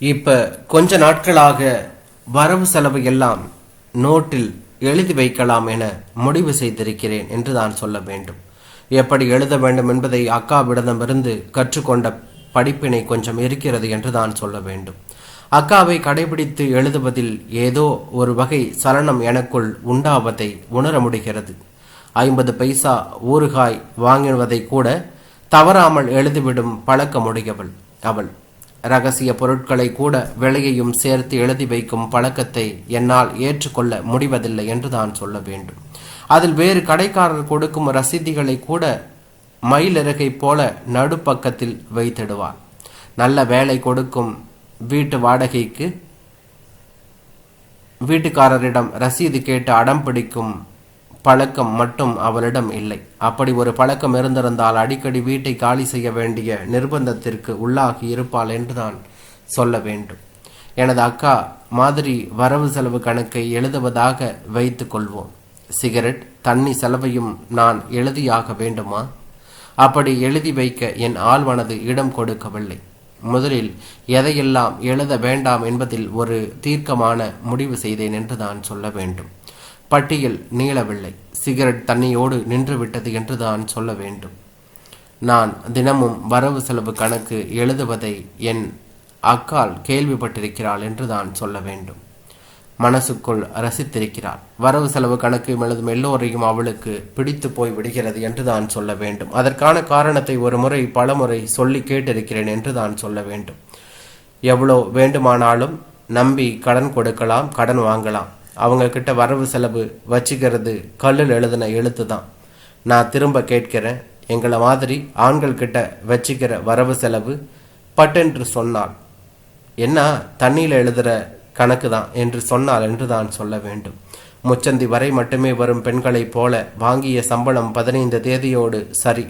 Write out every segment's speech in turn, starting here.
இப்ப கொஞ்ச நாட்களாக வரவு செலவு எல்லாம் நோட்டில் எழுதி வைக்கலாம் என முடிவு செய்திருக்கிறேன் என்று தான் சொல்ல வேண்டும். எப்படி எழுத வேண்டும் என்பதை அக்காவிடமிருந்து கற்றுக்கொண்ட படிப்பினை கொஞ்சம் இருக்கிறது என்று தான் சொல்ல வேண்டும். அக்காவை கடைபிடித்து எழுதுவதில் ஏதோ ஒரு வகை சலனம் எனக்குள் உண்டாவதை உணர முடிகிறது. ஐம்பது பைசா ஊறுகாய் வாங்கினதை கூட தவறாமல் எழுதிவிடும் பழக்கமுடையவள் அவள் ரகசிய பொருட்களை கூட விலையையும் சேர்த்து எழுதி வைக்கும் பழக்கத்தை என்னால் ஏற்றுக்கொள்ள முடிவதில்லை என்று தான் சொல்ல வேண்டும். அதில் வேறு கடைக்காரர் கொடுக்கும் ரசீதிகளை கூட மயிலிறகை போல நடுப்பக்கத்தில் வைத்திடுவார். நல்ல வேலை கொடுக்கும் வீட்டு வாடகைக்கு வீட்டுக்காரரிடம் ரசீது கேட்டு அடம் பிடிக்கும் பழக்கம் மட்டும் அவளிடம் இல்லை. அப்படி ஒரு பழக்கம் இருந்திருந்தால் அடிக்கடி வீட்டை காலி செய்ய வேண்டிய நிர்பந்தத்திற்கு உள்ளாகி இருப்பாள் என்றுதான் சொல்ல வேண்டும். எனது அக்கா மாதிரி வரவு செலவு கணக்கை எழுதுவதாக வைத்து கொள்வோம். சிகரெட் தண்ணி செலவையும் நான் எழுதியாக வேண்டுமா? அப்படி எழுதி வைக்க என் ஆழ்மனது இடம் கொடுக்கவில்லை. முதலில் எதையெல்லாம் எழுத வேண்டாம் என்பதில் ஒரு தீர்க்கமான முடிவு செய்தேன் என்று நான் சொல்ல வேண்டும். பட்டியல் நீளவில்லை. சிகரெட் தண்ணியோடு நின்றுவிட்டது என்று தான் சொல்ல வேண்டும். நான் தினமும் வரவு செலவு கணக்கு எழுதுவதை என் அக்கால் கேள்விப்பட்டிருக்கிறாள் என்று தான் சொல்ல வேண்டும். மனசுக்குள் ரசித்திருக்கிறாள். வரவு செலவு கணக்கு எழுதும் எல்லோரையும் அவளுக்கு பிடித்து போய் விடுகிறது என்று தான் சொல்ல வேண்டும். அதற்கான காரணத்தை ஒரு முறை பலமுறை சொல்லி கேட்டிருக்கிறேன் என்று தான் சொல்ல வேண்டும். எவ்வளோ வேண்டுமானாலும் நம்பி கடன் கொடுக்கலாம் கடன் வாங்கலாம். அவங்க கிட்ட வரவு செலவு வச்சுக்கிறது கல்லில் எழுதின எழுத்து தான். நான் திரும்ப கேட்கிறேன் எங்களை மாதிரி ஆண்கள் கிட்ட வச்சுக்கிற வரவு செலவு பட்டென்று சொன்னாள் என்ன தண்ணியில் எழுதுகிற கணக்கு தான் என்று சொன்னால் என்று தான் சொல்ல வேண்டும். முச்சந்தி வரை மட்டுமே வரும் பெண்களைப் போல வாங்கிய சம்பளம் பதினைந்து தேதியோடு சரி.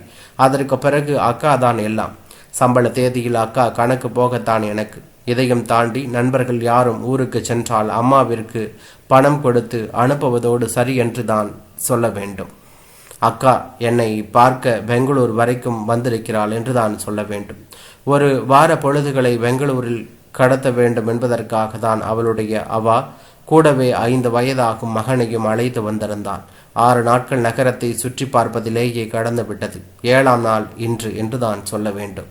அதற்கு பிறகு அக்கா தான் எல்லாம். சம்பள தேதியில் அக்கா கணக்கு போகத்தான் எனக்கு. இதையும் தாண்டி நண்பர்கள் யாரும் ஊருக்கு சென்றால் அம்மாவிற்கு பணம் கொடுத்து அனுப்புவதோடு சரி என்று தான் சொல்ல வேண்டும். அக்கா என்னை பார்க்க பெங்களூர் வரைக்கும் வந்திருக்கிறாள் என்று தான் சொல்ல வேண்டும். ஒரு வார பொழுதுகளை பெங்களூரில் கடத்த வேண்டும் என்பதற்காக தான் அவளுடைய அவா கூடவே ஐந்து வயதாகும் மகனையும் அழைத்து வந்திருந்தான் ஆறு நாட்கள் நகரத்தை சுற்றி பார்ப்பதிலேயே கடந்துவிட்டது ஏழாம் நாள் இன்று என்று தான் சொல்ல வேண்டும்.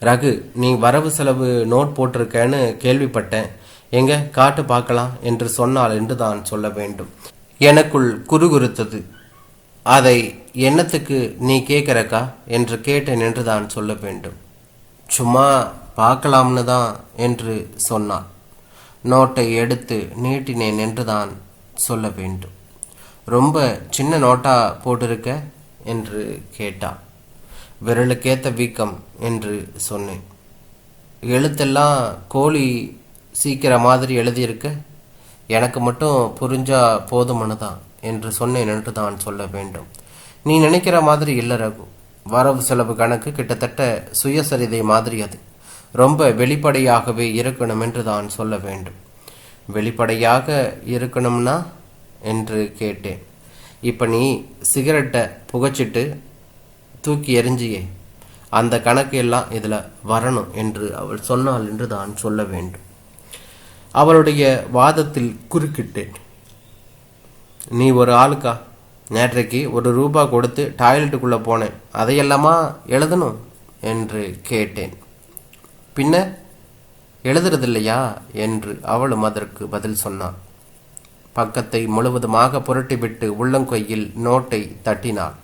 ரகு நீ வரவு செலவு நோட் போட்டிருக்கேன்னு கேள்விப்பட்டேன். எங்க? காட்டு பார்க்கலாம் என்று சொன்னால் என்று தான் சொல்ல வேண்டும். எனக்குள் குறுகுறுத்தது. அதை என்னத்துக்கு நீ கேட்குறக்கா? என்று கேட்டேன் என்று தான் சொல்ல வேண்டும். சும்மா பார்க்கலாம்னு தான் என்று சொன்னான் நோட்டை எடுத்து நீட்டினேன் என்று தான் சொல்ல வேண்டும். ரொம்ப சின்ன நோட்டா போட்டிருக்க? என்று கேட்டான் விரலுக்கேற்ற வீக்கம் என்று சொன்னேன். எழுத்தெல்லாம் கோழி சீக்கிர மாதிரி எழுதியிருக்க. எனக்கு மட்டும் புரிஞ்சா போதுமானதான் என்று சொன்னேன் என்று தான் சொல்ல வேண்டும். நீ நினைக்கிற மாதிரி இல்லை ரகு. வரவு செலவு கணக்கு கிட்டத்தட்ட சுயசரிதை மாதிரி அது. ரொம்ப வெளிப்படையாகவே இருக்கணும் என்று தான் சொல்ல வேண்டும். வெளிப்படையாக இருக்கணும்னா? என்று கேட்டேன். இப்போ நீ சிகரெட்டை புகைச்சிட்டு தூக்கி எறிஞ்சியே. அந்த கணக்கு எல்லாம் இதில் வரணும் என்று அவள் சொன்னாள் என்று தான் சொல்ல வேண்டும். அவளுடைய வாதத்தில் குறுக்கிட்டேன். நீ ஒரு ஆளுக்கா? நேற்றைக்கு ஒரு ரூபா கொடுத்து டாய்லெட்டுக்குள்ளே போனேன். அதையெல்லாமா எழுதணும்? என்று கேட்டேன். பின்ன எழுதுறதில்லையா? என்று அவளும் அதற்கு பதில் சொன்னான். பக்கத்தை முழுவதுமாக புரட்டிவிட்டு உள்ளங்கொய்யில் நோட்டை தட்டினாள்.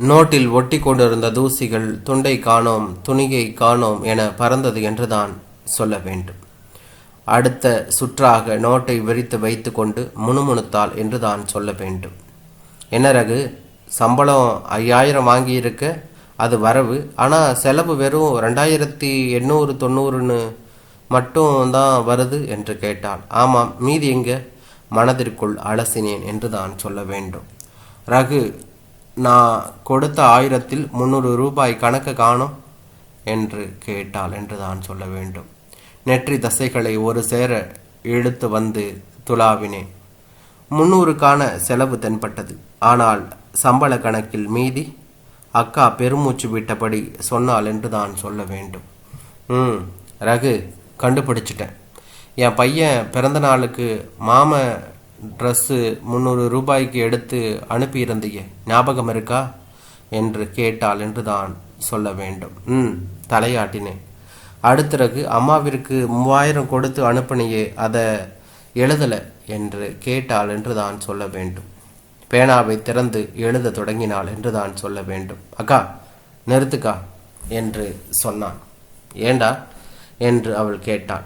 நோட்டில் ஒட்டி கொண்டிருந்த தூசிகள் துண்டை காணோம் துணியை காணோம் என பறந்தது என்றுதான் சொல்ல வேண்டும். அடுத்த சுற்றாக நோட்டை விரித்து வைத்துக்கொண்டு முணுமுணுத்தாள் என்று தான் சொல்ல வேண்டும். என்ன ரகு சம்பளம் ஐயாயிரம் வாங்கியிருக்க அது வரவு ஆனால் செலவு வெறும் ரெண்டாயிரத்தி எண்ணூறு தொண்ணூறுன்னு மட்டும் தான் வருது என்று கேட்டாள். ஆமாம் மீதி எங்க? மனதிற்குள் அலசினேன் என்று தான் சொல்ல வேண்டும். ரகு நான் கொடுத்த ஆயிரத்தில் முந்நூறு ரூபாய் கணக்கு காணோம்? என்று கேட்டாள் என்று தான் சொல்ல வேண்டும். நெற்றி தசைகளை ஒரு சேர இழுத்து வந்து துளாவினேன் முன்னூறுக்கான செலவு தென்பட்டது. ஆனால் சம்பள கணக்கில் மீதி? அக்கா பெருமூச்சு விட்டபடி சொன்னால் என்று தான் சொல்ல வேண்டும். ம் ரகு கண்டுபிடிச்சிட்டேன். என் பையன் பிறந்த நாளுக்கு மாமன் ட்ரெஸ்ஸு முந்நூறு ரூபாய்க்கு எடுத்து அனுப்பியிருந்தீங்க ஞாபகம் இருக்கா? என்று கேட்டாள் என்று தான் சொல்ல வேண்டும். ம் தலையாட்டினேன் அடுத்திறகு அம்மாவிற்கு மூவாயிரம் கொடுத்து அனுப்பினியே அதை எழுதலை என்று கேட்டாள் என்று தான் சொல்ல வேண்டும். பேனாவை திறந்து எழுத தொடங்கினாள் என்று தான் சொல்ல வேண்டும். அக்கா நிறுத்துக்கா என்று சொன்னான். ஏண்டா? என்று அவள் கேட்டாள்.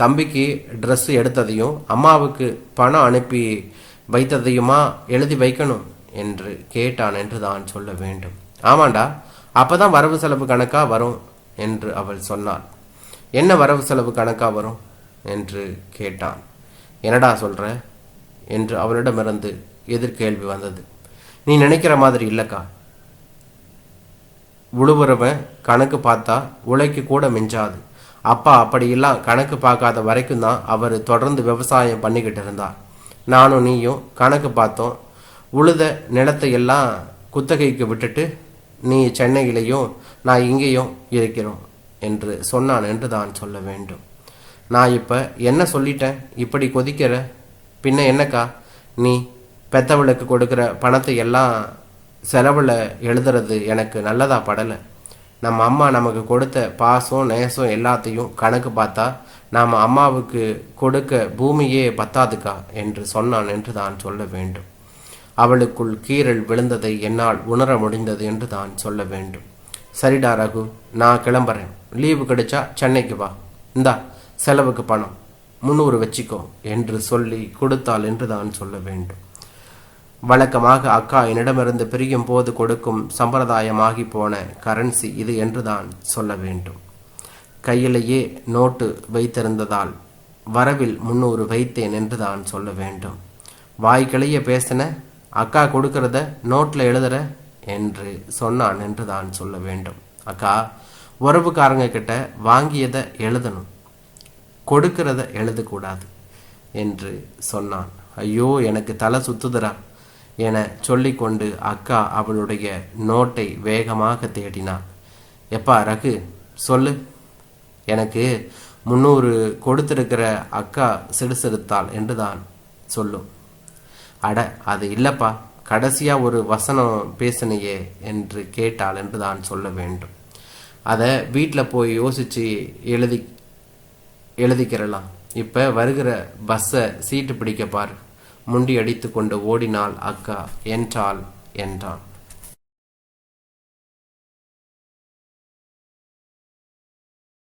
தம்பிக்கு ட்ரெஸ் எடுத்ததையும் அம்மாவுக்கு பணம் அனுப்பி வைத்ததையுமா எழுதி வைக்கணும் என்று கேட்டான் என்று தான் சொல்ல வேண்டும். ஆமாண்டா அப்பதான் வரவு செலவு கணக்கா வரும் என்று அவள் சொன்னாள். என்ன வரவு செலவு கணக்கா வரும் என்று கேட்டான். என்னடா சொல்ற என்று அவளிடமிருந்து எதிர்கேள்வி வந்தது. நீ நினைக்கிற மாதிரி இல்லக்கா. உழுவுறவன் கணக்கு பார்த்தா உழைக்கு கூட மிஞ்சாது. அப்பா அப்படியெல்லாம் கணக்கு பார்க்காத வரைக்கும் தான் அவர் தொடர்ந்து விவசாயம் பண்ணிக்கிட்டு இருந்தார். நானும் நீயும் கணக்கு பார்த்தோம். உழுத நிலத்தை எல்லாம் குத்தகைக்கு விட்டுட்டு நீ சென்னையிலையும் நான் இங்கேயும் இருக்கிறோம் என்று சொன்னான் என்று தான் சொல்ல வேண்டும். நான் இப்போ என்ன சொல்லிட்டேன்? இப்படி கொதிக்கிற? பின்ன என்னக்கா? நீ பெத்தவளுக்கு கொடுக்குற பணத்தை எல்லாம் செலவில் எழுதுறது எனக்கு நல்லதாக படலை. நம்ம அம்மா நமக்கு கொடுத்த பாசம் நேசம் எல்லாத்தையும் கணக்கு பார்த்தா நாம் அம்மாவுக்கு கொடுக்க பூமியே பத்தாதுக்கா என்று சொன்னான் என்று தான் சொல்ல வேண்டும். அவளுக்குள் கீறல் விழுந்ததை என்னால் உணர முடிந்தது என்று தான் சொல்ல வேண்டும். சரிடா ரகு நான் கிளம்புறேன். லீவு கிடைச்சா சென்னைக்கு வா. இந்தா செலவுக்கு பணம். முந்நூறு வச்சுக்கோ என்று சொல்லி கொடுத்தாள் என்று தான் சொல்ல வேண்டும். வழக்கமாக அக்கா என்னிடமிருந்து பிரியும் போது கொடுக்கும் சம்பிரதாயமாகி போன கரன்சி இது என்று தான் சொல்ல வேண்டும். கையிலேயே நோட்டு வைத்திருந்ததால் வரவில் முன்னூறு வைத்தேன் என்று தான் சொல்ல வேண்டும். வாய்க்கிளைய பேசின அக்கா கொடுக்கறத நோட்டில் எழுதுற என்று சொன்னான் என்று தான் சொல்ல வேண்டும். அக்கா உறவுக்காரங்க கிட்ட வாங்கியதை எழுதணும். கொடுக்கிறத எழுதக்கூடாது என்று சொன்னான். ஐயோ எனக்கு தலை சுத்துதுடா. என சொல்லிக்கொண்டு அக்கா அவளுடைய நோட்டை வேகமாக தேடினாள் எப்பா ரகு சொல்லு. எனக்கு முன்னூறு கொடுத்திருக்கிற அக்கா சிடுசிடுத்தாள் என்று தான் சொல்லும். அட அது இல்லப்பா. கடைசியா ஒரு வசனம் பேசினையே என்று கேட்டாள் என்று தான் சொல்ல வேண்டும். அதை வீட்டில் போய் யோசிச்சு எழுதி எழுதிக்கிறலாம். இப்போ வருகிற பஸ்ஸை சீட்டு பிடிக்க பாரு. முண்டி அடித்து கொண்டு ஓடினாள் அக்கா. என்றாள் என்றான்.